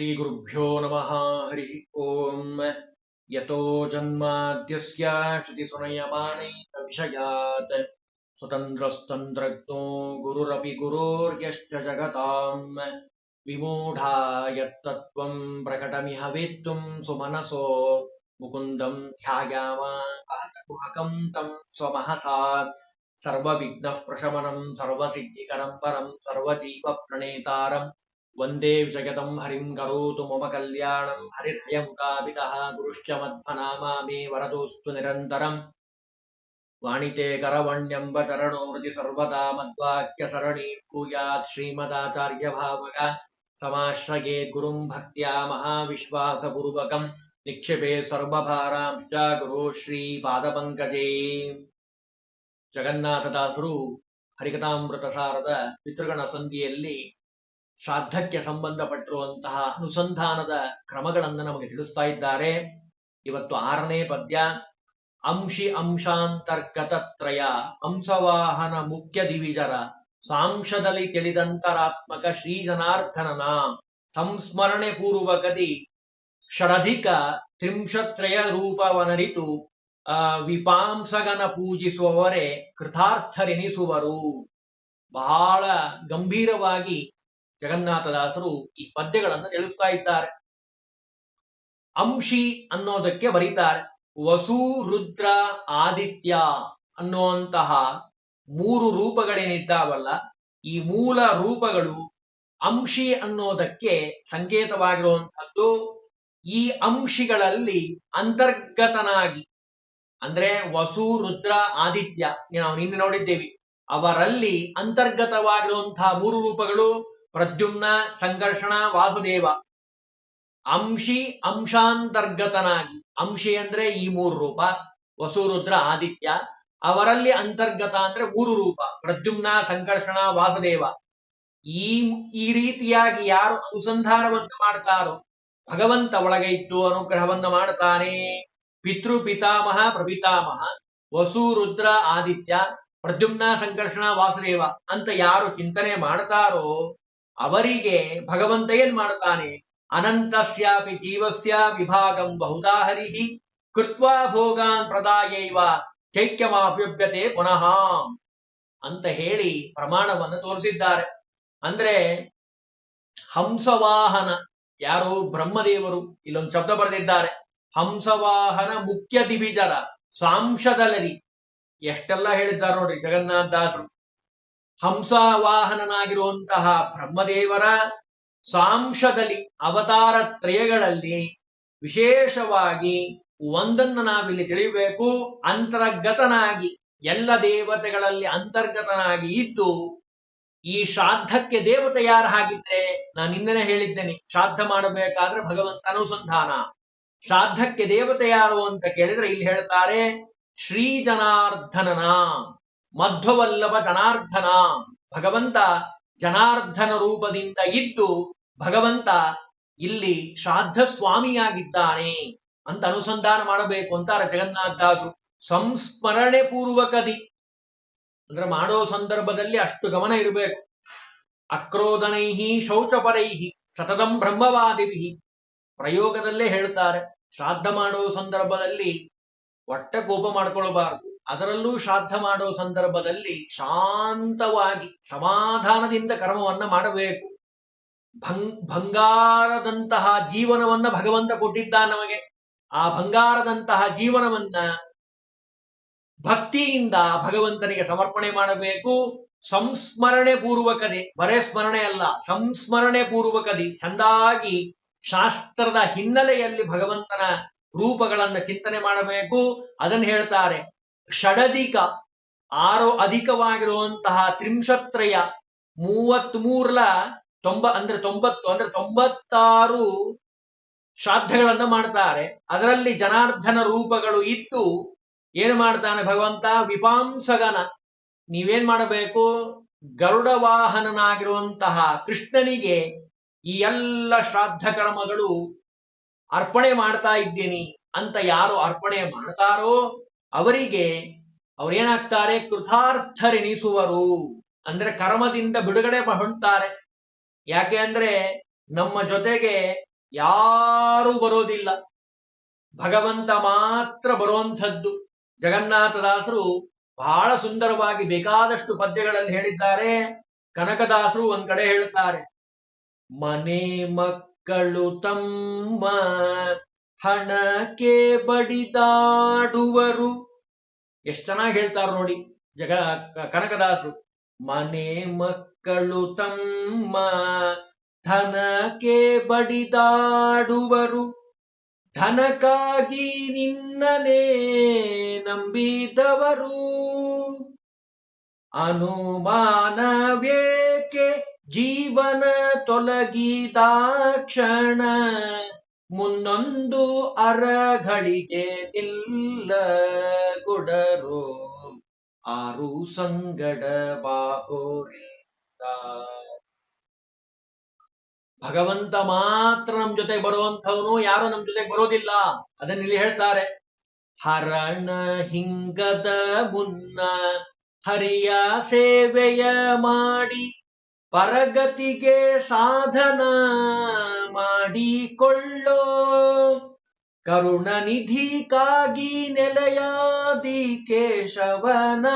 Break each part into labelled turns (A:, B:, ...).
A: श्रीगुरुभ्यो नमः। हरिः ओम्। यतो जन्माद्यस्य श्रुतिसुनयमानैकविषयात् स्वतन्त्रस्तन्त्रज्ञो गुरुरपि गुरोर्यश्च जगताम्। विमूढा यत्तत्त्वम् प्रकटमिह वेत्तुम् सुमनसो। मुकुन्दम् ध्यायामाहकम् तम् स्वमहसा। सर्वविघ्नः प्रशमनम् सर्वसिद्धिकरम् परम् सर्वजीवप्रणेतारम् ವಂದೇ ಜಗತಂ ಹರಿಂ ಕರೋತು ಮಮ ಕಲ್ಯಾಣಂ ಹರಿರ್ಹಯಂಕಾಪಿತಃ ಗುರುಶ್ಚ ಮಧ್ವನಾಮಾಮಿ ವರದೋಸ್ತು ನಿರಂತರಂ ವಾಣಿತೆ ಕರವಣ್ಯಂಬ ಚರಣೋಮೃತಿ ಸರ್ವದಾ ಮದ್ವಾಕ್ಯ ಸರಣಿ ಭೂಯಾತ್ ಶ್ರೀಮದಾಚಾರ್ಯ ಭಾವಕ ಸಮಾಶ್ರಯೇ ಗುರುಂ ಭಕ್ತ್ಯಾ ಮಹಾವಿಶ್ವಾಸಪೂರ್ವಕಂ ನಿಕ್ಷೇಪೆ ಸರ್ವಭಾರಾಂಶ್ಚ ಗುರು ಶ್ರೀ ಪಾದಪಂಕಜೇ ಜಗನ್ನಾಥದಾಸರು ಹರಿಕಥಾಮೃತ ಸಾರದ ಪಿತೃಗಣ ಸಂಧಿಯಲ್ಲಿ ಶ್ರಾದ್ದಕ್ಕೆ ಸಂಬಂಧಪಟ್ಟಿರುವಂತಹ ಅನುಸಂಧಾನದ ಕ್ರಮಗಳನ್ನು ನಮಗೆ ತಿಳಿಸ್ತಾ ಇದ್ದಾರೆ. ಇವತ್ತು ಆರನೇ ಪದ್ಯ, ಅಂಶಿ ಅಂಶಾಂತರ್ಗತತ್ರಯ ಅಂಶವಾಹನ ಮುಖ್ಯ ದಿವಿಜರ, ಸಾಂಶದಲ್ಲಿ ತಿಳಿದಂತರಾತ್ಮಕ ಶ್ರೀ ಜನಾರ್ದನನ ಸಂಸ್ಮರಣೆ ಪೂರ್ವಕದಿ ಷಡಧಿಕ ತ್ರಿಂಶತ್ರಯ ರೂಪವನರಿತು, ಆ, ವಿಪಾಂಸಗನ ಪೂಜಿಸುವವರೇ ಕೃತಾರ್ಥರೆನಿಸುವರು. ಬಹಳ ಗಂಭೀರವಾಗಿ ಜಗನ್ನಾಥದಾಸರು ಈ ಪದ್ಯಗಳನ್ನು ತಿಳಿಸ್ತಾ ಇದ್ದಾರೆ. ಅಂಶಿ ಅನ್ನೋದಕ್ಕೆ ಬರೀತಾರೆ. ವಸು ರುದ್ರ ಆದಿತ್ಯ ಅನ್ನುವಂತಹ ಮೂರು ರೂಪಗಳೇನಿದ್ದಾವಲ್ಲ, ಈ ಮೂಲ ರೂಪಗಳು ಅಂಶಿ ಅನ್ನೋದಕ್ಕೆ ಸಂಕೇತವಾಗಿರುವಂಥದ್ದು. ಈ ಅಂಶಿಗಳಲ್ಲಿ ಅಂತರ್ಗತನಾಗಿ, ಅಂದ್ರೆ ವಸು ರುದ್ರ ಆದಿತ್ಯ ನಾವು ನಿನ್ನೆ ನೋಡಿದ್ದೇವೆ, ಅವರಲ್ಲಿ ಅಂತರ್ಗತವಾಗಿರುವಂತಹ ಮೂರು ರೂಪಗಳು ಪ್ರದ್ಯುಮ್ನ ಸಂಘರ್ಷಣ ವಾಸುದೇವ. ಅಂಶಿ ಅಂಶಾಂತರ್ಗತನಾಗಿ, ಅಂಶಿ ಅಂದ್ರೆ ಈ ಮೂರು ರೂಪ, ವಸುರುದ್ರ ಆದಿತ್ಯ, ಅವರಲ್ಲಿ ಅಂತರ್ಗತ ಅಂದ್ರೆ ಮೂರು ರೂಪ, ಪ್ರದ್ಯುಮ್ನ ಸಂಕರ್ಷಣ ವಾಸುದೇವ. ಈ ಈ ರೀತಿಯಾಗಿ ಯಾರು ಅನುಸಂಧಾನವನ್ನು ಮಾಡ್ತಾರೋ, ಭಗವಂತ ಒಳಗೆ ಇದ್ದು ಅನುಗ್ರಹವನ್ನ ಮಾಡ್ತಾನೆ. ಪಿತೃ ಪಿತಾಮಹ ಪ್ರಪಿತಾಮಹ ವಸು ರುದ್ರ ಆದಿತ್ಯ, ಪ್ರದ್ಯುಮ್ನ ಸಂಕರ್ಷಣ ವಾಸುದೇವ ಅಂತ ಯಾರು ಚಿಂತನೆ ಮಾಡ್ತಾರೋ ಅವರಿಗೆ ಭಗವಂತ ಏನ್ ಮಾಡ್ತಾನೆ ಅನಂತಸ್ಯಾಪಿ ಜೀವಸ್ಯ ವಿಭಾಗಂ ಬಹುಧಾ ಹರಿಹಿ ಕೃತ್ವಾ ಭೋಗಾನ್ ಪ್ರದಾಯೈವ ಚೈಕ್ಯಮಾಪ್ಯುಭ್ಯತೆ ಪುನಃ ಅಂತ ಹೇಳಿ ಪ್ರಮಾಣವನ್ನು ತೋರಿಸಿದ್ದಾರೆ. ಅಂದ್ರೆ ಹಂಸವಾಹನ ಯಾರು ಬ್ರಹ್ಮದೇವರು ಇಲ್ಲೊಂದು ಶಬ್ದ ಬರೆದಿದ್ದಾರೆ. ಹಂಸವಾಹನ ಮುಖ್ಯ ದಿವಿಜರ, ಸಾಂಶದಲರಿ, ಎಷ್ಟೆಲ್ಲ ಹೇಳಿದ್ದಾರೆ ನೋಡ್ರಿ ಜಗನ್ನಾಥ ದಾಸರು. ಹಂಸವಾಹನನಾಗಿರುವಂತಹ ಬ್ರಹ್ಮದೇವರ ಸಾಂಶದಲ್ಲಿ ಅವತಾರ ತ್ರಯಗಳಲ್ಲಿ ವಿಶೇಷವಾಗಿ ಒಂದನ್ನು ನಾವಿಲ್ಲಿ ತಿಳಿಯಬೇಕು ಅಂತರ್ಗತನಾಗಿ, ಎಲ್ಲ ದೇವತೆಗಳಲ್ಲಿ ಅಂತರ್ಗತನಾಗಿ ಇದ್ದು, ಈ ಶ್ರಾದ್ದಕ್ಕೆ ದೇವತೆ ಯಾರು ಹಾಗಿದ್ರೆ? ನಾನು ನಿನ್ನೆ ಹೇಳಿದ್ದೇನೆ, ಶ್ರಾದ್ದ ಮಾಡಬೇಕಾದ್ರೆ ಭಗವಂತ ಅನುಸಂಧಾನ. ಶ್ರಾದ್ದಕ್ಕೆ ದೇವತೆ ಯಾರು ಅಂತ ಕೇಳಿದ್ರೆ ಇಲ್ಲಿ ಹೇಳ್ತಾರೆ ಶ್ರೀ ಜನಾರ್ದನನ. ಮಧ್ವವಲ್ಲಭ ಜನಾರ್ಧನ. ಭಗವಂತ ಜನಾರ್ಧನ ರೂಪದಿಂದ ಇದ್ದು ಭಗವಂತ ಇಲ್ಲಿ ಶ್ರಾದ್ದ ಸ್ವಾಮಿಯಾಗಿದ್ದಾನೆ ಅಂತ ಅನುಸಂಧಾನ ಮಾಡಬೇಕು ಅಂತಾರೆ ಜಗನ್ನಾಥದಾಸರು ಸಂಸ್ಮರಣೆ ಪೂರ್ವಕದಿ ಅಂದ್ರೆ ಮಾಡೋ ಸಂದರ್ಭದಲ್ಲಿ ಅಷ್ಟು ಗಮನ ಇರಬೇಕು. ಅಕ್ರೋಧನೈಹಿ ಶೌಚಪರೈಹಿ ಸತತಂ ಬ್ರಹ್ಮವಾದಿಭಿ ಪ್ರಯೋಗದಲ್ಲೇ ಹೇಳ್ತಾರೆ. ಶ್ರಾದ್ದ ಮಾಡೋ ಸಂದರ್ಭದಲ್ಲಿ ಒಟ್ಟ ಕೋಪ ಮಾಡ್ಕೊಳ್ಬಾರ್ದು. ಅದರಲ್ಲೂ ಶ್ರಾದ್ದ ಮಾಡೋ ಸಂದರ್ಭದಲ್ಲಿ ಶಾಂತವಾಗಿ ಸಮಾಧಾನದಿಂದ ಕರ್ಮವನ್ನ ಮಾಡಬೇಕು. ಭಂಗ್ ಬಂಗಾರದಂತಹ ಜೀವನವನ್ನ ಭಗವಂತ ಕೊಟ್ಟಿದ್ದ ನಮಗೆ. ಆ ಬಂಗಾರದಂತಹ ಜೀವನವನ್ನ ಭಕ್ತಿಯಿಂದ ಭಗವಂತನಿಗೆ ಸಮರ್ಪಣೆ ಮಾಡಬೇಕು. ಸಂಸ್ಮರಣೆ ಪೂರ್ವಕದೆ ಬರೇ ಸ್ಮರಣೆ ಅಲ್ಲ, ಸಂಸ್ಮರಣೆ ಪೂರ್ವಕದಿ ಚಂದಾಗಿ ಶಾಸ್ತ್ರದ ಹಿನ್ನೆಲೆಯಲ್ಲಿ ಭಗವಂತನ ರೂಪಗಳನ್ನ ಚಿಂತನೆ ಮಾಡಬೇಕು. ಅದನ್ನು ಹೇಳ್ತಾರೆ ಷಡಧಿಕ ಆರು ಅಧಿಕವಾಗಿರುವಂತಹ ತ್ರಿಂಶತ್ರಯ ಮೂವತ್ತ್ ಮೂರ್ಲ ತೊಂಬ, ಅಂದ್ರೆ ತೊಂಬತ್ತು, ಅಂದ್ರೆ ತೊಂಬತ್ತಾರು ಶ್ರಾದ್ದಗಳನ್ನ ಮಾಡ್ತಾರೆ. ಅದರಲ್ಲಿ ಜನಾರ್ದನ ರೂಪಗಳು ಇದ್ದು ಏನು ಮಾಡ್ತಾನೆ ಭಗವಂತ? ವಿಪಾಂಸಗನ. ನೀವೇನ್ ಮಾಡಬೇಕು? ಗರುಡ ವಾಹನನಾಗಿರುವಂತಹ ಕೃಷ್ಣನಿಗೆ ಈ ಎಲ್ಲ ಶ್ರಾದ್ದ ಕರ್ಮಗಳು ಅರ್ಪಣೆ ಮಾಡ್ತಾ ಇದ್ದೀನಿ ಅಂತ ಯಾರು ಅರ್ಪಣೆ ಮಾಡ್ತಾರೋ ಅವರಿಗೆ ಅವರೇನಾಗ್ತಾರೆ ಕೃತಾರ್ಥರೆನಿಸುವರು ಅಂದ್ರೆ ಕರ್ಮದಿಂದ ಬಿಡುಗಡೆ ಹೊಂದ್ತಾರೆ ಯಾಕೆ ಅಂದ್ರೆ ನಮ್ಮ ಜೊತೆಗೆ ಯಾರೂ ಬರೋದಿಲ್ಲ. ಭಗವಂತ ಮಾತ್ರ ಬರುವಂಥದ್ದು. ಜಗನ್ನಾಥದಾಸರು ಬಹಳ ಸುಂದರವಾಗಿ ಬೇಕಾದಷ್ಟು ಪದ್ಯಗಳಲ್ಲಿ ಹೇಳಿದ್ದಾರೆ. ಕನಕದಾಸರು ಒಂದ್ ಕಡೆ ಹೇಳುತ್ತಾರೆ ಮನೆ ಮಕ್ಕಳು ತಮ್ಮ ಹಣಕ್ಕೆ ಬಡಿದಾಡುವರು. ಎಷ್ಟ್ ಚೆನ್ನಾಗಿ ಹೇಳ್ತಾರೆ ನೋಡಿ ಜಗ ಕನಕದಾಸು ಕನಕದಾಸರು. ಮನೆ ಮಕ್ಕಳು ತಮ್ಮ ಧನಕ್ಕೆ ಬಡಿದಾಡುವರು. ಧನಕ್ಕಾಗಿ ನಿನ್ನನೇ ನಂಬಿದವರು. ಅನುಮಾನವೇಕೆ ಜೀವನ ತೊಲಗಿದಾಕ್ಷಣ ಮುನ್ನೊಂದು ಅರಗಳಿಗೆ ಇಲ್ಲ ಗುಡರೋ ಆರು ಸಂಗಡ ಬಾಹೋರಿಂದ ಭಗವಂತ ಮಾತ್ರ ನಮ್ ಜೊತೆ ಬರುವಂಥವನು, ಯಾರು ನಮ್ ಜೊತೆಗೆ ಬರೋದಿಲ್ಲ. ಅದನ್ನ ಇಲ್ಲಿ ಹೇಳ್ತಾರೆ. ಹರಣ ಹಿಂಗದ ಮುನ್ನ ಹರಿಯ ಸೇವೆಯ ಮಾಡಿ, ಪರಗತಿಗೆ ಸಾಧನ ಮಾಡಿಕೊಳ್ಳೋ. ಕರುಣ ನಿಧಿಗಾಗಿ ನೆಲೆಯಾದಿ ಕೇಶವನ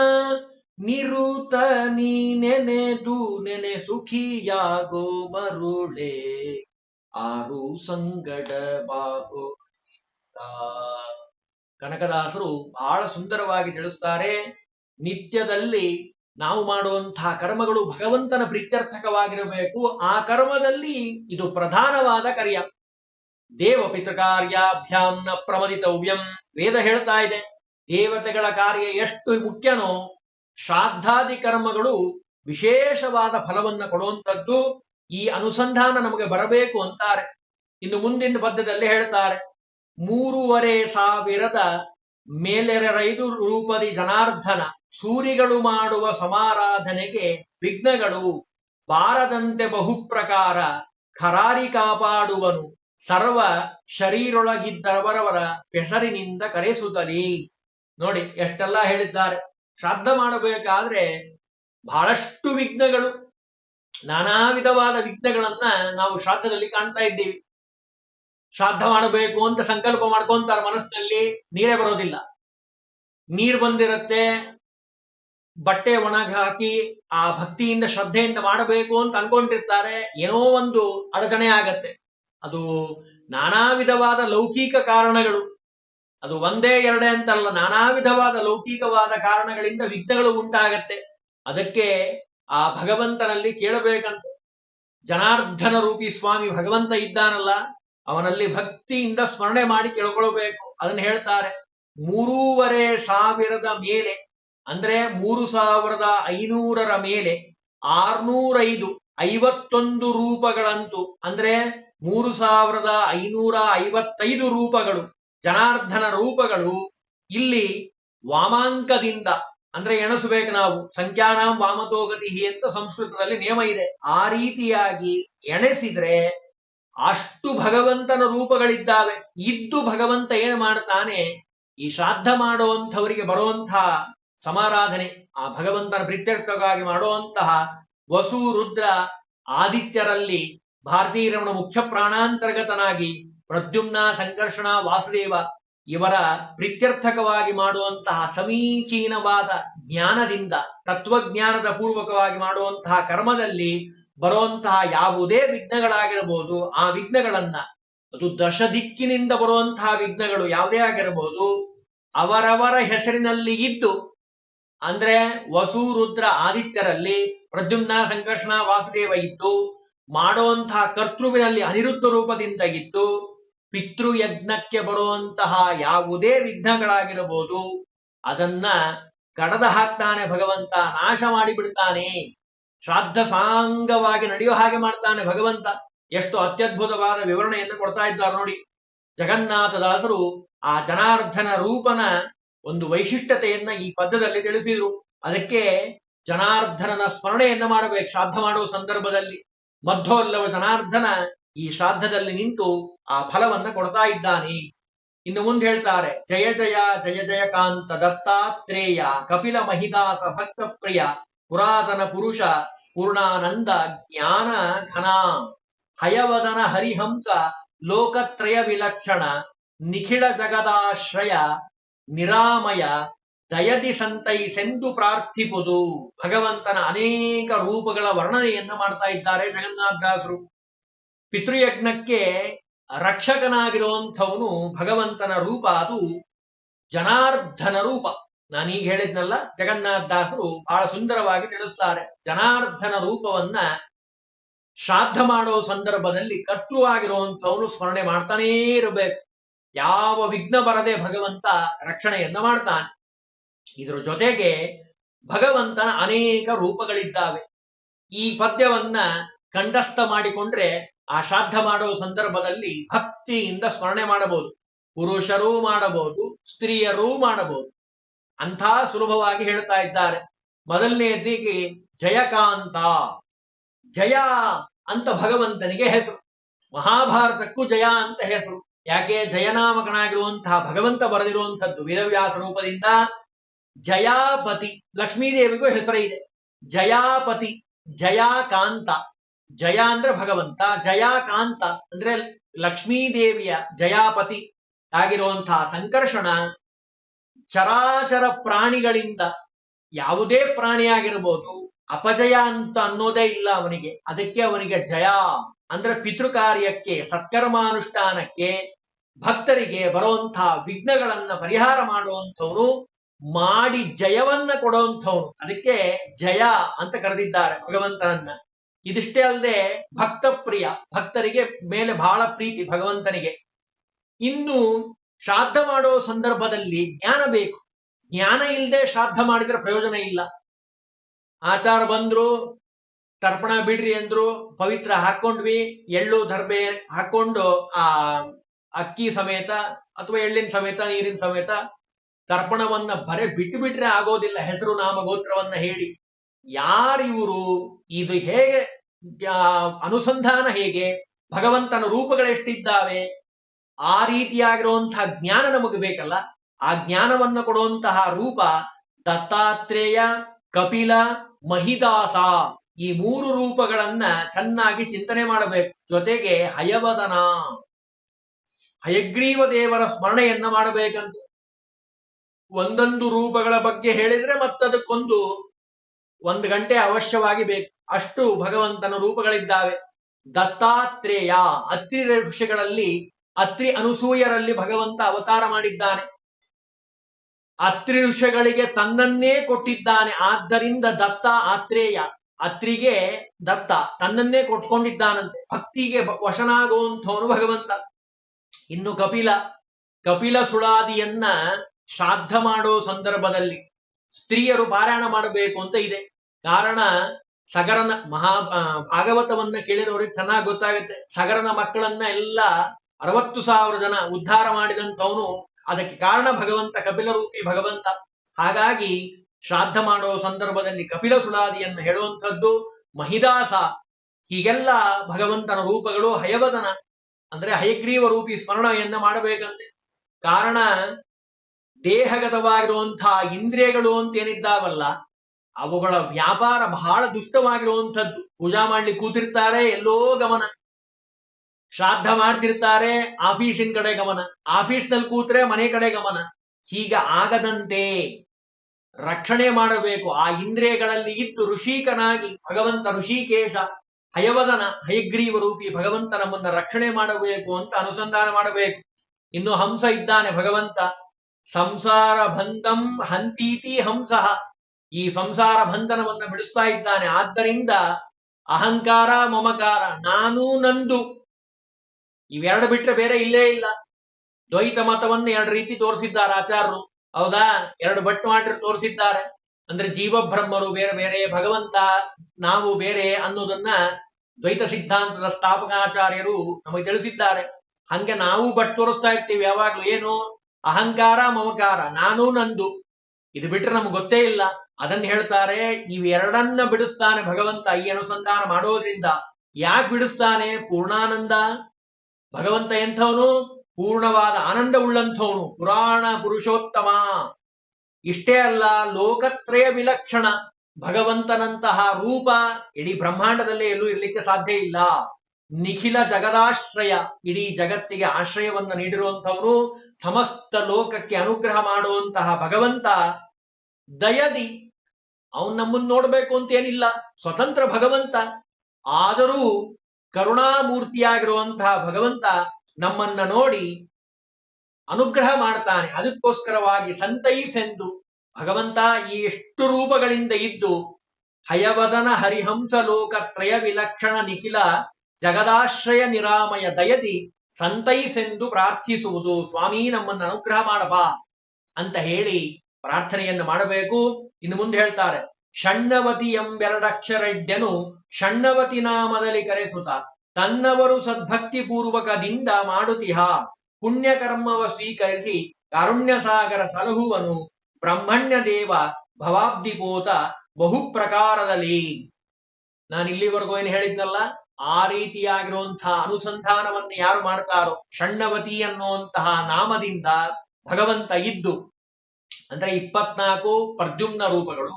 A: ನಿರುತ ನೀ ನೆನೆದು ನೆನೆ ಸುಖಿಯಾಗೋ ಮರುಳೆ. ಆರು ಸಂಗಡ ಬಾಹು ಕನಕದಾಸರು ಬಹಳ ಸುಂದರವಾಗಿ ತಿಳಿಸ್ತಾರೆ. ನಿತ್ಯದಲ್ಲಿ ನಾವು ಮಾಡುವಂತಹ ಕರ್ಮಗಳು ಭಗವಂತನ ಪ್ರೀತ್ಯರ್ಥಕವಾಗಿರಬೇಕು. ಆ ಕರ್ಮದಲ್ಲಿ ಇದು ಪ್ರಧಾನವಾದ ಕಾರ್ಯ. ದೇವ ಪಿತೃಕಾರ್ಯಾಭ್ಯಾಂ ನ ಪ್ರಮದಿತವ್ಯಂ ವೇದ ಹೇಳ್ತಾ ಇದೆ, ದೇವತೆಗಳ ಕಾರ್ಯ ಎಷ್ಟು ಮುಖ್ಯನೋ ಶ್ರಾದ್ದಾದಿ ಕರ್ಮಗಳು ವಿಶೇಷವಾದ ಫಲವನ್ನ ಕೊಡುವಂಥದ್ದು ಈ ಅನುಸಂಧಾನ ನಮಗೆ ಬರಬೇಕು ಅಂತಾರೆ. ಇನ್ನು ಮುಂದಿನ ಪದ್ಯದಲ್ಲಿ ಹೇಳ್ತಾರೆ, ಮೂರುವರೆ ಸಾವಿರದ ಮೇಲೆರೈದು ರೂಪದಿ ಜನಾರ್ದನ. ಸೂರಿಗಳು ಮಾಡುವ ಸಮಾರಾಧನೆಗೆ ವಿಘ್ನಗಳು. ಬಾರದಂತೆ ಬಹುಪ್ರಕಾರ ಖರಾರಿ ಕಾಪಾಡುವನು. ಸರ್ವ ಶರೀರೊಳಗಿದ್ದವರವರ ಹೆಸರಿನಿಂದ ಕರೆಸುತ್ತಲಿ. ನೋಡಿ, ಎಷ್ಟೆಲ್ಲ ಹೇಳಿದ್ದಾರೆ. ಶ್ರಾದ್ದ ಮಾಡಬೇಕಾದ್ರೆ ಬಹಳಷ್ಟು ವಿಘ್ನಗಳು. ನಾನಾ ವಿಧವಾದ ವಿಘ್ನಗಳನ್ನ ನಾವು ಶ್ರಾದ್ದದಲ್ಲಿ ಕಾಣ್ತಾ ಇದ್ದೀವಿ. ಶ್ರಾದ್ದ ಮಾಡಬೇಕು ಅಂತ ಸಂಕಲ್ಪ ಮಾಡ್ಕೊಂತಾರೆ ಮನಸ್ಸಿನಲ್ಲಿ, ನೀರೇ ಬರೋದಿಲ್ಲ. ನೀರ್ ಬಂದಿರತ್ತೆ ಬಟ್ಟೆ ಒಣಗ ಹಾಕಿ ಆ ಭಕ್ತಿಯಿಂದ ಶ್ರದ್ಧೆಯಿಂದ ಮಾಡಬೇಕು ಅಂತ ಅನ್ಕೊಂಡಿರ್ತಾರೆ, ಏನೋ ಒಂದು ಅಡಚಣೆ ಆಗತ್ತೆ. ಅದು ನಾನಾ ವಿಧವಾದ ಲೌಕಿಕ ಕಾರಣಗಳು. ಅದು ಒಂದೇ ಎರಡೇ ಅಂತಲ್ಲ, ನಾನಾ ವಿಧವಾದ ಲೌಕಿಕವಾದ ಕಾರಣಗಳಿಂದ ವಿಘ್ನಗಳು ಉಂಟಾಗತ್ತೆ. ಅದಕ್ಕೆ ಆ ಭಗವಂತನಲ್ಲಿ ಕೇಳಬೇಕಂತ. ಜನಾರ್ದನ ರೂಪಿ ಸ್ವಾಮಿ ಭಗವಂತ ಇದ್ದಾನಲ್ಲ, ಅವನಲ್ಲಿ ಭಕ್ತಿಯಿಂದ ಸ್ಮರಣೆ ಮಾಡಿ ಕೇಳ್ಕೊಳ್ಬೇಕು. ಅದನ್ನ ಹೇಳ್ತಾರೆ, ಮೂರೂವರೆ ಸಾವಿರದ ಮೇಲೆ ಅಂದ್ರೆ ಮೂರು ಸಾವಿರದ ಐನೂರರ ಮೇಲೆ ಆರ್ನೂರೈದು ಐವತ್ತೊಂದು ರೂಪಗಳಂತೂ, ಅಂದ್ರೆ ಮೂರು ಸಾವಿರದ ಐನೂರ ಐವತ್ತೈದು ರೂಪಗಳು, ಜನಾರ್ದನ ರೂಪಗಳು ಇಲ್ಲಿ ವಾಮಾಂಕದಿಂದ, ಅಂದ್ರೆ ಎಣಸಬೇಕು ನಾವು, ಸಂಖ್ಯಾನಾಂ ವಾಮತೋಗತಿ ಅಂತ ಸಂಸ್ಕೃತದಲ್ಲಿ ನಿಯಮ ಇದೆ. ಆ ರೀತಿಯಾಗಿ ಎಣಸಿದ್ರೆ ಅಷ್ಟು ಭಗವಂತನ ರೂಪಗಳಿದ್ದಾವೆ. ಇದ್ದು ಭಗವಂತ ಏನ್ ಮಾಡ್ತಾನೆ, ಈ ಶ್ರಾದ್ದ ಮಾಡುವಂಥವರಿಗೆ ಬರುವಂತಹ ಸಮಾರಾಧನೆ, ಆ ಭಗವಂತನ ಪ್ರೀತ್ಯರ್ಥವಾಗಿ ಮಾಡುವಂತಹ ವಸು ರುದ್ರ ಆದಿತ್ಯರಲ್ಲಿ ಭಾರತೀರಮಣ ಮುಖ್ಯ ಪ್ರಾಣಾಂತರ್ಗತನಾಗಿ ಪ್ರದ್ಯುಮ್ನ, ಸಂಕರ್ಷಣ, ವಾಸುದೇವ ಇವರ ಪ್ರೀತ್ಯರ್ಥಕವಾಗಿ ಮಾಡುವಂತಹ ಸಮೀಚೀನವಾದ ಜ್ಞಾನದಿಂದ, ತತ್ವಜ್ಞಾನದ ಪೂರ್ವಕವಾಗಿ ಮಾಡುವಂತಹ ಕರ್ಮದಲ್ಲಿ ಬರುವಂತಹ ಯಾವುದೇ ವಿಘ್ನಗಳಾಗಿರಬಹುದು, ಆ ವಿಘ್ನಗಳನ್ನ ಅದು ದಶ ದಿಕ್ಕಿನಿಂದ ಬರುವಂತಹ ವಿಘ್ನಗಳು ಯಾವುದೇ ಆಗಿರಬಹುದು, ಅವರವರ ಹೆಸರಿನಲ್ಲಿ ಇದ್ದು ಅಂದ್ರೆ ವಸು ರುದ್ರ ಆದಿತ್ಯರಲ್ಲಿ ಪ್ರದ್ಯುಮ್ನ ಸಂಕರ್ಷಣ ವಾಸುದೇವ ಇದ್ದು ಮಾಡುವಂತಹ ಕರ್ತೃವಿನಲ್ಲಿ ಅನಿರುದ್ಧ ರೂಪದಿಂದ ಇದ್ದು, ಪಿತೃಯಜ್ಞಕ್ಕೆ ಬರುವಂತಹ ಯಾವುದೇ ವಿಘ್ನಗಳಾಗಿರಬಹುದು, ಅದನ್ನ ಕಡದ ಹಾಕ್ತಾನೆ ಭಗವಂತ, ನಾಶ ಮಾಡಿಬಿಡ್ತಾನೆ. ಶ್ರಾದ್ದ ಸಾಂಗವಾಗಿ ನಡೆಯೋ ಹಾಗೆ ಮಾಡ್ತಾನೆ ಭಗವಂತ. ಎಷ್ಟು ಅತ್ಯದ್ಭುತವಾದ ವಿವರಣೆಯನ್ನು ಕೊಡ್ತಾ ಇದ್ದಾರೆ ನೋಡಿ. ಜಗನ್ನಾಥದಾಸರು ಆ ಜನಾರ್ಧನ ರೂಪನ ಒಂದು ವೈಶಿಷ್ಟ್ಯತೆಯನ್ನ ಈ ಪದ್ಯದಲ್ಲಿ ತಿಳಿಸಿದ್ರು. ಅದಕ್ಕೆ ಜನಾರ್ಧನನ ಸ್ಮರಣೆಯನ್ನು ಮಾಡಬೇಕು, ಶ್ರಾದ್ದ ಮಾಡುವ ಸಂದರ್ಭದಲ್ಲಿ. ಮಧ್ವಲ್ಲವ ಜನಾರ್ಧನ ಈ ಶ್ರಾದ್ದದಲ್ಲಿ ನಿಂತು ಆ ಫಲವನ್ನ ಕೊಡ್ತಾ ಇದ್ದಾನೆ. ಇನ್ನು ಮುಂದೆ ಹೇಳ್ತಾರೆ, ಜಯ ಜಯ ಜಯ ಜಯ ಕಾಂತ ದತ್ತಾತ್ರೇಯ ಕಪಿಲ ಮಹಿದಾಸ ಭಕ್ತ ಪ್ರಿಯ ಪುರಾತನ ಪುರುಷ ಪೂರ್ಣಾನಂದ ಜ್ಞಾನ ಘನಾ ಹಯವದನ ಹರಿಹಂಸ ಲೋಕತ್ರಯ ವಿಲಕ್ಷಣ ನಿಖಿಳ ಜಗದಾಶ್ರಯ ನಿರಾಮಯ, ದಯದಿ ಸಂತೈಸೆಂದು ಪ್ರಾರ್ಥಿಪುದು. ಭಗವಂತನ ಅನೇಕ ರೂಪಗಳ ವರ್ಣನೆಯನ್ನ ಮಾಡ್ತಾ ಇದ್ದಾರೆ ಜಗನ್ನಾಥದಾಸರು ಪಿತೃಯಜ್ಞಕ್ಕೆ ರಕ್ಷಕನಾಗಿರುವಂಥವನು ಭಗವಂತನ ರೂಪ, ಅದು ಜನಾರ್ಧನ ರೂಪ. ನಾನೀಗ ಹೇಳಿದ್ನಲ್ಲ ಜಗನ್ನಾಥದಾಸರು ಬಹಳ ಸುಂದರವಾಗಿ ತಿಳಿಸ್ತಾರೆ. ಜನಾರ್ಧನ ರೂಪವನ್ನ ಶ್ರಾದ್ದ ಮಾಡೋ ಸಂದರ್ಭದಲ್ಲಿ ಕರ್ತೃವಾಗಿರುವಂಥವನು ಸ್ಮರಣೆ ಮಾಡ್ತಾನೇ ಇರಬೇಕು. ಯಾವ ವಿಘ್ನ ಬರದೆ ಭಗವಂತ ರಕ್ಷಣೆಯನ್ನ ಮಾಡ್ತಾನೆ. ಇದ್ರ ಜೊತೆಗೆ ಭಗವಂತನ ಅನೇಕ ರೂಪಗಳಿದ್ದಾವೆ. ಈ ಪದ್ಯವನ್ನ ಕಂಠಸ್ಥ ಮಾಡಿಕೊಂಡ್ರೆ ಆ ಶ್ರಾದ್ದ ಮಾಡೋ ಸಂದರ್ಭದಲ್ಲಿ ಭಕ್ತಿಯಿಂದ ಸ್ಮರಣೆ ಮಾಡಬಹುದು. ಪುರುಷರೂ ಮಾಡಬಹುದು, ಸ್ತ್ರೀಯರೂ ಮಾಡಬಹುದು. ಅಂಥ ಸುಲಭವಾಗಿ ಹೇಳ್ತಾ ಇದ್ದಾರೆ. ಮೊದಲನೇದಿಗೆ ಜಯಕಾಂತ. ಜಯ ಅಂತ ಭಗವಂತನಿಗೆ ಹೆಸರು. ಮಹಾಭಾರತಕ್ಕೂ ಜಯ ಅಂತ ಹೆಸರು. ಯಾಕೆ ಜಯನಾಮಕನಾಗಿರುವಂತಹ ಭಗವಂತ ಬರೆದಿರುವಂಥದ್ದು ವೇದವ್ಯಾಸ ರೂಪದಿಂದ? ಜಯಾಪತಿ, ಲಕ್ಷ್ಮೀದೇವಿಗೂ ಹೆಸರು ಇದೆ. ಜಯಾಪತಿ, ಜಯಾಕಾಂತ. ಜಯ ಅಂದ್ರೆ ಭಗವಂತ, ಜಯಾಕಾಂತ ಅಂದ್ರೆ ಲಕ್ಷ್ಮೀದೇವಿಯ ಜಯಾಪತಿ ಆಗಿರುವಂತಹ ಸಂಕರ್ಷಣ ಚರಾಚರ ಪ್ರಾಣಿಗಳಿಂದ ಯಾವುದೇ ಪ್ರಾಣಿಯಾಗಿರ್ಬೋದು, ಅಪಜಯ ಅಂತ ಅನ್ನೋದೇ ಇಲ್ಲ ಅವನಿಗೆ. ಅದಕ್ಕೆ ಅವನಿಗೆ ಜಯ ಅಂದ್ರೆ ಪಿತೃಕಾರ್ಯಕ್ಕೆ, ಸತ್ಕರ್ಮಾನುಷ್ಠಾನಕ್ಕೆ ಭಕ್ತರಿಗೆ ಬರುವಂತಹ ವಿಘ್ನಗಳನ್ನ ಪರಿಹಾರ ಮಾಡುವಂಥವ್ರು, ಮಾಡಿ ಜಯವನ್ನ ಕೊಡುವಂಥವ್ರು. ಅದಕ್ಕೆ ಜಯ ಅಂತ ಕರೆದಿದ್ದಾರೆ ಭಗವಂತನನ್ನ. ಇದಿಷ್ಟೇ ಅಲ್ಲದೆ ಭಕ್ತ ಪ್ರಿಯ, ಭಕ್ತರಿಗೆ ಮೇಲೆ ಬಹಳ ಪ್ರೀತಿ ಭಗವಂತನಿಗೆ. ಇನ್ನು ಶ್ರಾದ್ದ ಮಾಡೋ ಸಂದರ್ಭದಲ್ಲಿ ಜ್ಞಾನ ಬೇಕು. ಜ್ಞಾನ ಇಲ್ಲದೆ ಶ್ರಾದ್ದ ಮಾಡಿದ್ರೆ ಪ್ರಯೋಜನ ಇಲ್ಲ. ಆಚಾರ ಬಂದ್ರು ತರ್ಪಣ ಬಿಡ್ರಿ ಅಂದ್ರು ಪವಿತ್ರ ಹಾಕೊಂಡ್ವಿ, ಎಳ್ಳು ದರ್ಬೆ ಹಾಕೊಂಡು, ಆ, ಅಕ್ಕಿ ಸಮೇತ ಅಥವಾ ಎಳ್ಳಿನ ಸಮೇತ, ನೀರಿನ ಸಮೇತ ತರ್ಪಣವನ್ನ ಬರೆ ಬಿಟ್ಟು ಬಿಟ್ರೆ ಆಗೋದಿಲ್ಲ, ಹೆಸರು ನಾಮ ಗೋತ್ರವನ್ನ ಹೇಳಿ. ಯಾರಿವರು ಇದು ಹೇಗೆ ಅನುಸಂಧಾನ ಹೇಗೆ? ಭಗವಂತನ ರೂಪಗಳೆಷ್ಟಿದ್ದಾವೆ ಆ ರೀತಿಯಾಗಿರುವಂತಹ ಜ್ಞಾನ ನಮಗೆ ಬೇಕಲ್ಲ. ಆ ಜ್ಞಾನವನ್ನ ಕೊಡುವಂತಹ ರೂಪ ದತ್ತಾತ್ರೇಯ ಕಪಿಲ ಮಹಿದಾಸ. ಈ ಮೂರು ರೂಪಗಳನ್ನ ಚೆನ್ನಾಗಿ ಚಿಂತನೆ ಮಾಡಬೇಕು. ಜೊತೆಗೆ ಹಯವದನ, ಹಯಗ್ರೀವ ದೇವರ ಸ್ಮರಣೆಯನ್ನ ಮಾಡಬೇಕಂತ. ಒಂದೊಂದು ರೂಪಗಳ ಬಗ್ಗೆ ಹೇಳಿದ್ರೆ ಮತ್ತದಕ್ಕೊಂದು ಒಂದು ಗಂಟೆ ಅವಶ್ಯವಾಗಿ ಬೇಕು. ಅಷ್ಟು ಭಗವಂತನ ರೂಪಗಳಿದ್ದಾವೆ. ದತ್ತಾತ್ರೇಯ, ಅತ್ರಿ ಋಷಿಗಳಲ್ಲಿ, ಅತ್ರಿ ಅನುಸೂಯರಲ್ಲಿ ಭಗವಂತ ಅವತಾರ ಮಾಡಿದ್ದಾನೆ. ಅತ್ರಿ ಋಷಿಗಳಿಗೆ ತನ್ನನ್ನೇ ಕೊಟ್ಟಿದ್ದಾನೆ. ಆದ್ದರಿಂದ ದತ್ತ ಆತ್ರೇಯ ಅತ್ರಿಗೆ ದತ್ತ, ತನ್ನನ್ನೇ ಕೊಟ್ಕೊಂಡಿದ್ದಾನಂತೆ. ಭಕ್ತಿಗೆ ವಶನಾಗುವಂಥವನು ಭಗವಂತ. ಇನ್ನು ಕಪಿಲ ಕಪಿಲ ಸುಳಾದಿಯನ್ನ ಶ್ರಾದ್ದ ಮಾಡೋ ಸಂದರ್ಭದಲ್ಲಿ ಸ್ತ್ರೀಯರು ಪಾರಾಯಣ ಮಾಡಬೇಕು ಅಂತ ಇದೆ. ಕಾರಣ, ಸಗರನ ಮಹಾ ಭಾಗವತವನ್ನ ಕೇಳಿರೋರಿಗೆ ಚೆನ್ನಾಗಿ ಗೊತ್ತಾಗುತ್ತೆ. ಸಗರನ ಮಕ್ಕಳನ್ನ ಎಲ್ಲ ಅರವತ್ತು ಸಾವಿರ ಜನ ಉದ್ಧಾರ ಮಾಡಿದಂಥವನು. ಅದಕ್ಕೆ ಕಾರಣ ಭಗವಂತ, ಕಪಿಲ ರೂಪಿ ಭಗವಂತ. ಹಾಗಾಗಿ ಶ್ರಾದ್ದ ಮಾಡೋ ಸಂದರ್ಭದಲ್ಲಿ ಕಪಿಲ ಸುಳಾದಿಯನ್ನು ಹೇಳುವಂಥದ್ದು ಮಹಿದಾಸ. ಹೀಗೆಲ್ಲ ಭಗವಂತನ ರೂಪಗಳು ಹಯವದನ. ಅಂದ್ರೆ ಹಯಗ್ರೀವ ರೂಪಿ ಸ್ಮರಣೆಯನ್ನ ಮಾಡಬೇಕಂತೆ. ಕಾರಣ ದೇಹಗತವಾಗಿರುವಂತಹ ಇಂದ್ರಿಯಗಳು ಅಂತ ಏನಿದ್ದಾವಲ್ಲ ಅವುಗಳ ವ್ಯಾಪಾರ ಬಹಳ ದುಷ್ಟವಾಗಿರುವಂಥದ್ದು. ಪೂಜಾ ಮಾಡಲಿ ಕೂತಿರ್ತಾರೆ, ಎಲ್ಲೋ ಗಮನ. ಶ್ರಾದ್ದ ಮಾಡ್ತಿರ್ತಾರೆ, ಆಫೀಸಿನ ಕಡೆ ಗಮನ. ಆಫೀಸ್ನಲ್ಲಿ ಕೂತ್ರೆ ಮನೆ ಕಡೆ ಗಮನ. ಹೀಗ ಆಗದಂತೆ. ರಕ್ಷಣೆ ಮಾಡಬೇಕು. ಆ ಇಂದ್ರಿಯಗಳಲ್ಲಿ ಇದ್ದು ಋಷಿಕನಾಗಿ ಭಗವಂತ ಋಷಿಕೇಶ, ಹಯವದನ, ಹಯಗ್ರೀವ ರೂಪಿ ಭಗವಂತ ನಮ್ಮನ್ನ ರಕ್ಷಣೆ ಮಾಡಬೇಕು ಅಂತ ಅನುಸಂಧಾನ ಮಾಡಬೇಕು. ಇನ್ನು ಹಂಸ ಇದ್ದಾನೆ ಭಗವಂತ. ಸಂಸಾರ ಬಂಧಂ ಹಂತೀತಿ ಹಂಸಃ. ಈ ಸಂಸಾರ ಬಂಧನವನ್ನ ಬಿಡಿಸ್ತಾ ಇದ್ದಾನೆ. ಆದ್ದರಿಂದ ಅಹಂಕಾರ, ಮಮಕಾರ ನಾನು ನಂದು. ಇವೆರಡು ಬಿಟ್ರೆ ಬೇರೆ ಇಲ್ಲೇ ಇಲ್ಲ. ದ್ವೈತ ಮತವನ್ನ ಎರಡು ರೀತಿ ತೋರಿಸಿದ್ದಾರೆ ಆಚಾರ್ಯರು. ಹೌದಾ? ಎರಡು ಬಟ್ಟು ಮಾಡಿ ತೋರಿಸಿದ್ದಾರೆ. ಅಂದ್ರೆ ಜೀವಬ್ರಹ್ಮರು ಬೇರೆ ಬೇರೆ, ಭಗವಂತ ನಾವು ಬೇರೆ ಅನ್ನೋದನ್ನ ದ್ವೈತ ಸಿದ್ಧಾಂತದ ಸ್ಥಾಪಕಾಚಾರ್ಯರು ನಮಗೆ ತಿಳಿಸಿದ್ದಾರೆ. ಹಂಗೆ ನಾವು ಬಟ್ ತೋರಿಸ್ತಾ ಇರ್ತೀವಿ ಯಾವಾಗ್ಲೂ ಏನು? ಅಹಂಕಾರ, ಮಮಕಾರ, ನಾನು ನಂದು. ಇದು ಬಿಟ್ರೆ ನಮ್ಗೆ ಗೊತ್ತೇ ಇಲ್ಲ. ಅದನ್ನ ಹೇಳ್ತಾರೆ ಇವೆರಡನ್ನ ಬಿಡಿಸ್ತಾನೆ ಭಗವಂತ ಈ ಅನುಸಂಧಾನ ಮಾಡೋದ್ರಿಂದ. ಯಾಕೆ ಬಿಡಿಸ್ತಾನೆ? ಪೂರ್ಣಾನಂದ. ಭಗವಂತ ಎಂಥವನು? ಪೂರ್ಣವಾದ ಆನಂದ ಉಳ್ಳಂಥವನು ಪುರಾಣ ಪುರುಷೋತ್ತಮ. ಇಷ್ಟೇ ಅಲ್ಲ, ಲೋಕತ್ರಯ ವಿಲಕ್ಷಣ. ಭಗವಂತನಂತಹ ರೂಪ ಇಡೀ ಬ್ರಹ್ಮಾಂಡದಲ್ಲೇ ಎಲ್ಲೂ ಇರಲಿಕ್ಕೆ ಸಾಧ್ಯ ಇಲ್ಲ. ನಿಖಿಲ ಜಗದಾಶ್ರಯ, ಇಡೀ ಜಗತ್ತಿಗೆ ಆಶ್ರಯವನ್ನ ನೀಡಿರುವಂಥವರು, ಸಮಸ್ತ ಲೋಕಕ್ಕೆ ಅನುಗ್ರಹ ಮಾಡುವಂತಹ ಭಗವಂತ, ದಯದಿ. ಅವನ್ ನಮ್ಮನ್ನು ನೋಡ್ಬೇಕು ಅಂತ ಏನಿಲ್ಲ. ಸ್ವತಂತ್ರ ಭಗವಂತ. ಆದರೂ ಕರುಣಾಮೂರ್ತಿಯಾಗಿರುವಂತಹ ಭಗವಂತ ನಮ್ಮನ್ನ ನೋಡಿ ಅನುಗ್ರಹ ಮಾಡ್ತಾನೆ. ಅದಕ್ಕೋಸ್ಕರವಾಗಿ ಸಂತೈಸೆಂದು ಭಗವಂತ ಈ ಎಷ್ಟು ರೂಪಗಳಿಂದ ಇದ್ದು ಹಯವದನ ಹರಿಹಂಸ ಲೋಕ ತ್ರಯ ವಿಲಕ್ಷಣ ನಿಖಿಲ ಜಗದಾಶ್ರಯ ನಿರಾಮಯ ದಯದಿ ಸಂತೈಸೆಂದು ಪ್ರಾರ್ಥಿಸುವುದು. ಸ್ವಾಮಿ, ನಮ್ಮನ್ನು ಅನುಗ್ರಹ ಮಾಡಬಾ ಅಂತ ಹೇಳಿ ಪ್ರಾರ್ಥನೆಯನ್ನು ಮಾಡಬೇಕು. ಇನ್ನು ಮುಂದೆ ಹೇಳ್ತಾರೆ, ಷಣ್ಣವತಿ ಎಂಬೆರಡಕ್ಷರಡ್ಯನು ಷಣ್ಣವತಿ ನಾಮದಲ್ಲಿ ಕರೆಸುತ್ತ ತನ್ನವರು ಸದ್ಭಕ್ತಿ ಪೂರ್ವಕದಿಂದ ಮಾಡುತಿಹ. ಪುಣ್ಯಕರ್ಮವ ಸ್ವೀಕರಿಸಿ ಕಾರುಣ್ಯ ಸಾಗರ ಸಲಹುವನು. ಬ್ರಹ್ಮಣ್ಯ ದೇವ ಭವಾಬ್ದಿಪೋತ ಬಹು ಪ್ರಕಾರದಲ್ಲಿ ನಾನು ಇಲ್ಲಿವರೆಗೂ ಏನು ಹೇಳಿದ್ನಲ್ಲ? ಆ ರೀತಿಯಾಗಿರುವಂತಹ ಅನುಸಂಧಾನವನ್ನು ಯಾರು ಮಾಡ್ತಾರೋ? ಷಣ್ಣವತಿ ಅನ್ನುವಂತಹ ನಾಮದಿಂದ ಭಗವಂತ ಇದ್ದು, ಅಂದ್ರೆ ಇಪ್ಪತ್ನಾಲ್ಕು ಪ್ರದ್ಯುಮ್ನ ರೂಪಗಳು,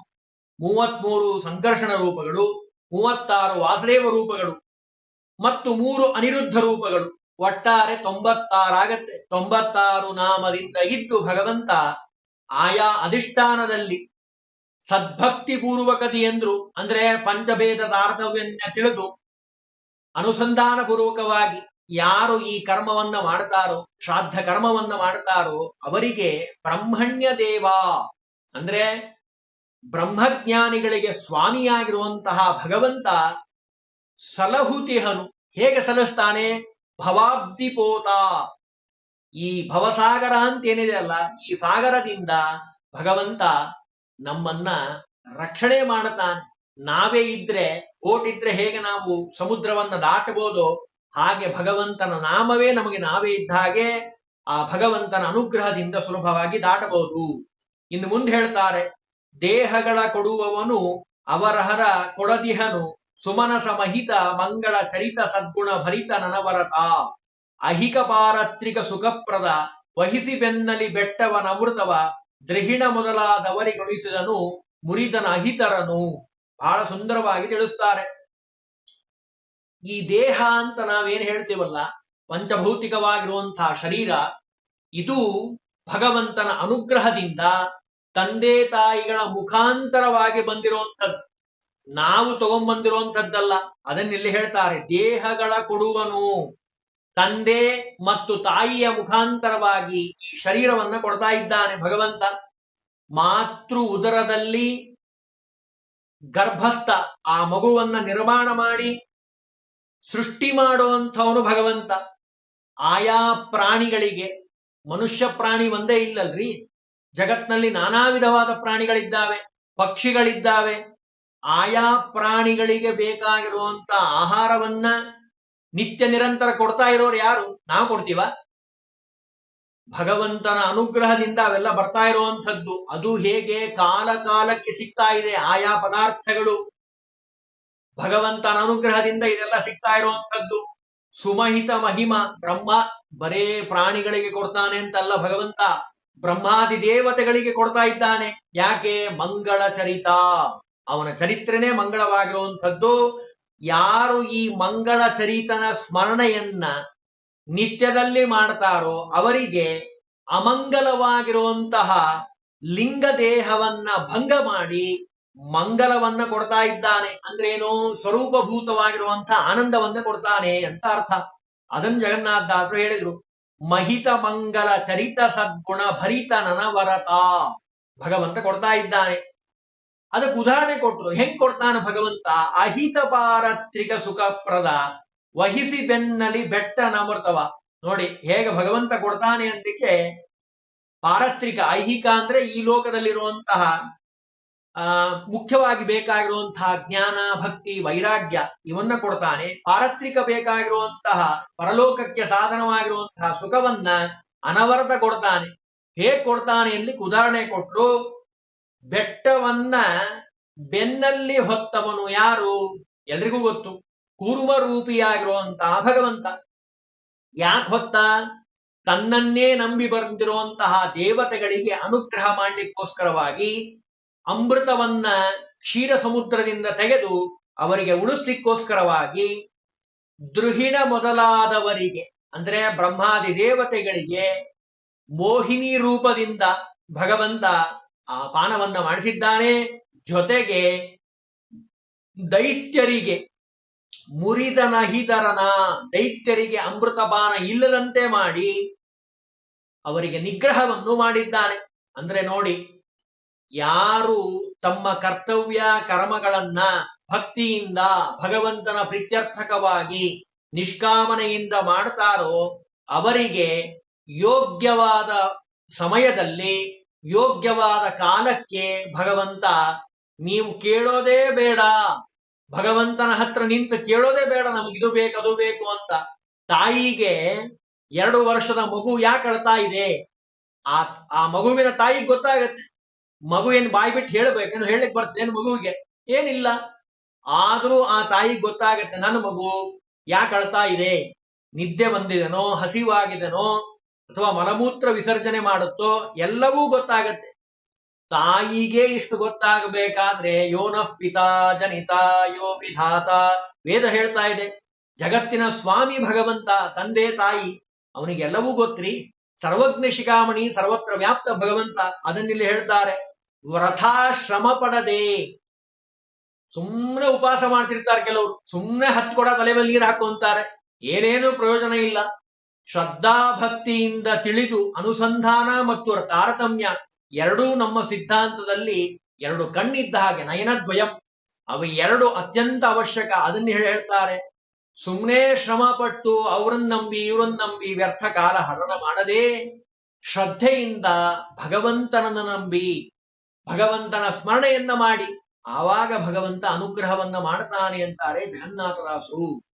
A: ಮೂವತ್ಮೂರು ಸಂಕರ್ಷಣ ರೂಪಗಳು, ಮೂವತ್ತಾರು ವಾಸುದೇವ ರೂಪಗಳು ಮತ್ತು ಮೂರು ಅನಿರುದ್ಧ ರೂಪಗಳು. ಒಟ್ಟಾರೆ ತೊಂಬತ್ತಾರಾಗತ್ತೆ. ತೊಂಬತ್ತಾರು ನಾಮದಿಂದ ಇದ್ದು ಭಗವಂತ ಆಯಾ ಅಧಿಷ್ಠಾನದಲ್ಲಿ ಸದ್ಭಕ್ತಿ ಪೂರ್ವಕದಿ ಎಂದ್ರು. ಅಂದ್ರೆ ಪಂಚಭೇದ ತಾರತವ್ಯ ತಿಳಿದು ಅನುಸಂಧಾನ ಪೂರ್ವಕವಾಗಿ ಯಾರು ಈ ಕರ್ಮವನ್ನ ಮಾಡ್ತಾರೋ, ಶ್ರಾದ್ದ ಕರ್ಮವನ್ನ ಮಾಡ್ತಾರೋ ಅವರಿಗೆ ಬ್ರಹ್ಮಣ್ಯ ದೇವ ಅಂದ್ರೆ ಬ್ರಹ್ಮಜ್ಞಾನಿಗಳಿಗೆ ಸ್ವಾಮಿಯಾಗಿರುವಂತಹ ಭಗವಂತ ಸಲಹುತಿಹನು. ಹೇಗೆ ಸಲಹಿಸ್ತಾನೆ ಭವಾಬ್ದಿಪೋತ. ಈ ಭವಸಾಗರ ಅಂತ ಏನಿದೆ ಅಲ್ಲ, ಈ ಸಾಗರದಿಂದ ಭಗವಂತ ನಮ್ಮನ್ನ ರಕ್ಷಣೆ ಮಾಡುತ್ತಾನೆ ನಾವೇ ಇದ್ರೆ ಓಟಿದ್ರೆ ಹೇಗೆ ನಾವು ಸಮುದ್ರವನ್ನ ದಾಟಬಹುದು ಹಾಗೆ ಭಗವಂತನ ನಾಮವೇ ನಮಗೆ ನಾವೇ ಇದ್ದ ಹಾಗೆ ಆ ಭಗವಂತನ ಅನುಗ್ರಹದಿಂದ ಸುಲಭವಾಗಿ ದಾಟಬಹುದು. ಇನ್ನು ಮುಂದೆ ಹೇಳ್ತಾರೆ, ದೇಹಗಳ ಕೊಡುವವನು ಅವರಹರ ಕೊಡದಿಹನು. ಸುಮನಸ ಮಹಿತ ಮಂಗಳ ಚರಿತ ಸದ್ಗುಣ ಭರಿತ ನನವರತ. ಅಹಿಕ ಪಾರತ್ರಿಕ ಸುಖಪ್ರದ ವಹಿಸಿ ಬೆನ್ನಲಿ ಬೆಟ್ಟವ ನವೃತವ ದ್ರಹಿಣ ಮೊದಲಾದವರಿಗೊಳಿಸಿದನು ಮುರಿದನ ಅಹಿತರನು. ಬಹಳ ಸುಂದರವಾಗಿ ತಿಳಿಸ್ತಾರೆ. ಈ ದೇಹ ಅಂತ ನಾವೇನ್ ಹೇಳ್ತೀವಲ್ಲ ಪಂಚಭೌತಿಕವಾಗಿರುವಂತಹ ಶರೀರ, ಇದು ಭಗವಂತನ ಅನುಗ್ರಹದಿಂದ ತಂದೆ ತಾಯಿಗಳ ಮುಖಾಂತರವಾಗಿ ಬಂದಿರುವಂಥದ್ದು. ನಾವು ತಗೊಂಡ್ಬಂದಿರುವಂಥದ್ದಲ್ಲ ಅದನ್ನಿಲ್ಲಿ ಹೇಳ್ತಾರೆ, ದೇಹಗಳ ಕೊಡುವನು ತಂದೆ ಮತ್ತು ತಾಯಿಯ ಮುಖಾಂತರವಾಗಿ ಈ ಶರೀರವನ್ನ ಕೊಡ್ತಾ ಇದ್ದಾನೆ ಭಗವಂತ. ಮಾತೃ ಉದರದಲ್ಲಿ ಗರ್ಭಸ್ಥ, ಆ ಮಗುವನ್ನ ನಿರ್ಮಾಣ ಮಾಡಿ ಸೃಷ್ಟಿ ಮಾಡುವಂಥವನು ಭಗವಂತ. ಆಯಾ ಪ್ರಾಣಿಗಳಿಗೆ, ಮನುಷ್ಯ ಪ್ರಾಣಿ ಒಂದೇ ಇಲ್ಲಲ್ರಿ, ಜಗತ್ನಲ್ಲಿ ನಾನಾ ವಿಧವಾದ ಪ್ರಾಣಿಗಳಿದ್ದಾವೆ, ಪಕ್ಷಿಗಳಿದ್ದಾವೆ ಆಯಾ ಪ್ರಾಣಿಗಳಿಗೆ ಬೇಕಾಗಿರುವಂತ ಆಹಾರವನ್ನ ನಿತ್ಯ ನಿರಂತರ ಕೊಡ್ತಾ ಇರೋರು ಯಾರು? ನಾವು ಕೊಡ್ತೀವ? ಭಗವಂತನ ಅನುಗ್ರಹದಿಂದ ಅವೆಲ್ಲ ಬರ್ತಾ ಇರುವಂಥದ್ದು. ಅದು ಹೇಗೆ ಕಾಲ ಕಾಲಕ್ಕೆ ಸಿಗ್ತಾ ಇದೆ, ಆಯಾ ಪದಾರ್ಥಗಳು. ಭಗವಂತನ ಅನುಗ್ರಹದಿಂದ ಇದೆಲ್ಲ ಸಿಗ್ತಾ ಇರುವಂಥದ್ದು. ಸುಮಹಿತ ಮಹಿಮ, ಬ್ರಹ್ಮ ಬರೇ ಪ್ರಾಣಿಗಳಿಗೆ ಕೊಡ್ತಾನೆ ಅಂತಲ್ಲ ಭಗವಂತ. ಬ್ರಹ್ಮಾದಿ ದೇವತೆಗಳಿಗೆ ಕೊಡ್ತಾ ಇದ್ದಾನೆ. ಯಾಕೆ? ಮಂಗಳ ಚರಿತ ಅವನ ಚರಿತ್ರೆನೇ ಮಂಗಳವಾಗಿರುವಂಥದ್ದು. ಯಾರು ಈ ಮಂಗಳ ಚರಿತನ ಸ್ಮರಣೆಯನ್ನ ನಿತ್ಯದಲ್ಲಿ ಮಾಡ್ತಾರೋ ಅವರಿಗೆ ಅಮಂಗಲವಾಗಿರುವಂತಹ ಲಿಂಗ ದೇಹವನ್ನ ಭಂಗ ಮಾಡಿ ಮಂಗಲವನ್ನ ಕೊಡ್ತಾ ಇದ್ದಾನೆ. ಅಂದ್ರೆ ಏನು ಸ್ವರೂಪಭೂತವಾಗಿರುವಂತಹ ಆನಂದವನ್ನ ಕೊಡ್ತಾನೆ ಅಂತ ಅರ್ಥ. ಅದನ್ನ ಜಗನ್ನಾಥದಾಸರು ಹೇಳಿದ್ರು. ಮಹಿತ ಮಂಗಲ ಚರಿತ ಸದ್ಗುಣ ಭರಿತ ನನವರತ ಭಗವಂತ ಕೊಡ್ತಾ ಇದ್ದಾನೆ. ಅದಕ್ಕೆ ಉದಾಹರಣೆ ಕೊಟ್ರು, ಹೆಂಗ್ ಕೊಡ್ತಾನೆ ಭಗವಂತ? ಅಹಿತ ಪಾರತ್ರಿಕ ಸುಖಪ್ರದ ವಹಿಸಿ ಬೆನ್ನಲಿ ಬೆಟ್ಟ ನಮೃತವ ನೋಡಿ, ಹೇಗೆ ಭಗವಂತ ಕೊಡ್ತಾನೆ ಅಂದಕ್ಕೆ, ಪಾರತ್ರಿಕ, ಐಹಿಕ ಅಂದ್ರೆ ಈ ಲೋಕದಲ್ಲಿರುವಂತಹ, ಆ, ಮುಖ್ಯವಾಗಿ ಬೇಕಾಗಿರುವಂತಹ ಜ್ಞಾನ, ಭಕ್ತಿ, ವೈರಾಗ್ಯ, ಇವನ್ನ ಕೊಡ್ತಾನೆ. ಪಾರತ್ರಿಕ ಬೇಕಾಗಿರುವಂತಹ, ಪರಲೋಕಕ್ಕೆ ಸಾಧನವಾಗಿರುವಂತಹ ಸುಖವನ್ನ ಅನವರತ ಕೊಡ್ತಾನೆ. ಹೇಗ್ ಕೊಡ್ತಾನೆ ಎನ್ಲಿಕ್ಕೆ ಉದಾಹರಣೆ ಕೊಟ್ರು ಬೆಟ್ಟವನ್ನ ಬೆನ್ನಲ್ಲಿ ಹೊತ್ತವನು ಯಾರು? ಎಲ್ರಿಗೂ ಗೊತ್ತು. ಕೂರ್ಮ ರೂಪಿಯಾಗಿರುವಂತಹ ಭಗವಂತ. ಯಾಕೆ ಹೊತ್ತ? ತನ್ನನ್ನೇ ನಂಬಿ ಬಂದಿರುವಂತಹ ದೇವತೆಗಳಿಗೆ ಅನುಗ್ರಹ ಮಾಡಲಿಕ್ಕೋಸ್ಕರವಾಗಿ ಅಮೃತವನ್ನ ಕ್ಷೀರ ಸಮುದ್ರದಿಂದ ತೆಗೆದು ಅವರಿಗೆ ಉಳಿಸ್ಲಿಕ್ಕೋಸ್ಕರವಾಗಿ ದೃಹಿಣ ಮೊದಲಾದವರಿಗೆ, ಅಂದ್ರೆ ಬ್ರಹ್ಮಾದಿ ದೇವತೆಗಳಿಗೆ ಮೋಹಿನಿ ರೂಪದಿಂದ ಭಗವಂತ ಆ ಪಾನವನ್ನ ಮಾಡಿಸಿದ್ದಾನೆ. ಜೊತೆಗೆ ದೈತ್ಯರಿಗೆ ಮುರಿದ ನಹಿದರನ ದೈತ್ಯರಿಗೆ ಅಮೃತ ಪಾನ ಇಲ್ಲದಂತೆ ಮಾಡಿ ಅವರಿಗೆ ನಿಗ್ರಹವನ್ನು ಮಾಡಿದ್ದಾನೆ. ಅಂದ್ರೆ ನೋಡಿ, ಯಾರು ತಮ್ಮ ಕರ್ತವ್ಯ, ಕರ್ಮಗಳನ್ನ ಭಕ್ತಿಯಿಂದ, ಭಗವಂತನ ಪ್ರೀತ್ಯರ್ಥಕವಾಗಿ ನಿಷ್ಕಾಮನೆಯಿಂದ ಮಾಡ್ತಾರೋ, ಅವರಿಗೆ ಯೋಗ್ಯವಾದ ಸಮಯದಲ್ಲಿ ಯೋಗ್ಯವಾದ ಕಾಲಕ್ಕೆ ಭಗವಂತ ನೀವು ಕೇಳೋದೇ ಬೇಡ. ಭಗವಂತನ ಹತ್ರ ನಿಂತು ಕೇಳೋದೇ ಬೇಡ. ನಮಗಿದು ಬೇಕು, ಅದು ಬೇಕು ಅಂತ. ತಾಯಿಗೆ ಎರಡು ವರ್ಷದ ಮಗು ಯಾಕೆ ಅಳ್ತಾ ಇದೆ? ಆ ಆ ಮಗುವಿನ ತಾಯಿಗೆ ಗೊತ್ತಾಗತ್ತೆ. ಮಗು ಏನ್ ಬಾಯಿ ಬಿಟ್ಟು ಹೇಳ್ಬೇಕೇನು ಹೇಳಕ್ ಬರ್ತೇನು ಮಗುವಿಗೆ? ಏನಿಲ್ಲ. ಆದ್ರೂ ಆ ತಾಯಿಗೆ ಗೊತ್ತಾಗತ್ತೆ, ನನ್ನ ಮಗು ಯಾಕೆ ಅಳ್ತಾ ಇದೆ? ನಿದ್ದೆ ಬಂದಿದೆನೋ, ಹಸಿವಾಗಿದೆನೋ ಅಥವಾ ಮಲಮೂತ್ರ ವಿಸರ್ಜನೆ ಮಾಡುತ್ತೋ ಎಲ್ಲವೂ ಗೊತ್ತಾಗತ್ತೆ. ತಾಯಿಗೆ ಇಷ್ಟು ಗೊತ್ತಾಗಬೇಕಾದ್ರೆ ಯೋನಃ ಪಿತಾ ಜನಿತ ಯೋ ವಿಧಾತ ವೇದ ಹೇಳ್ತಾ ಇದೆ. ಜಗತ್ತಿನ ಸ್ವಾಮಿ ಭಗವಂತ, ತಂದೆ, ತಾಯಿ, ಅವನಿಗೆಲ್ಲವೂ ಗೊತ್ತ್ರಿ. ಸರ್ವಜ್ಞ ಶಿಖಾಮಣಿ, ಸರ್ವತ್ರ ವ್ಯಾಪ್ತ ಭಗವಂತ ಅದನ್ನಿಲ್ಲಿ ಹೇಳ್ತಾರೆ. ವ್ರಥಾಶ್ರಮ ಪಡದೆ ಸುಮ್ಮನೆ ಉಪವಾಸ ಮಾಡ್ತಿರ್ತಾರೆ ಕೆಲವರು. ಸುಮ್ಮನೆ ಹತ್ತು ಕೊಡ ತಲೆ ಮೇಲೆ ನೀರು ಹಾಕೊಂತಾರೆ ಏನೇನು ಪ್ರಯೋಜನ ಇಲ್ಲ. ಶ್ರದ್ಧಾ ಭಕ್ತಿಯಿಂದ ತಿಳಿದು ಅನುಸಂಧಾನ ಮತ್ತು ತಾರತಮ್ಯ ಎರಡೂ ನಮ್ಮ ಸಿದ್ಧಾಂತದಲ್ಲಿ ಎರಡು ಕಣ್ಣಿದ್ದ ಹಾಗೆ ನಯನದ್ವಯಂ. ಅವ ಎರಡು ಅತ್ಯಂತ ಅವಶ್ಯಕ, ಅದನ್ನು ಹೇಳಿ ಹೇಳ್ತಾರೆ. ಸುಮ್ಮನೆ ಶ್ರಮ ಪಟ್ಟು ಅವರನ್ನ ನಂಬಿ ಇವರನ್ನ ನಂಬಿ ವ್ಯರ್ಥ ಕಾಲ ಹರಣ ಮಾಡದೆ ಶ್ರದ್ಧೆಯಿಂದ ಭಗವಂತನನ್ನ ನಂಬಿ, ಭಗವಂತನ ಸ್ಮರಣೆಯನ್ನ ಮಾಡಿ, ಆವಾಗ ಭಗವಂತ ಅನುಗ್ರಹವನ್ನ ಮಾಡ್ತಾನೆ ಅಂತಾರೆ ಜಗನ್ನಾಥದಾಸರು.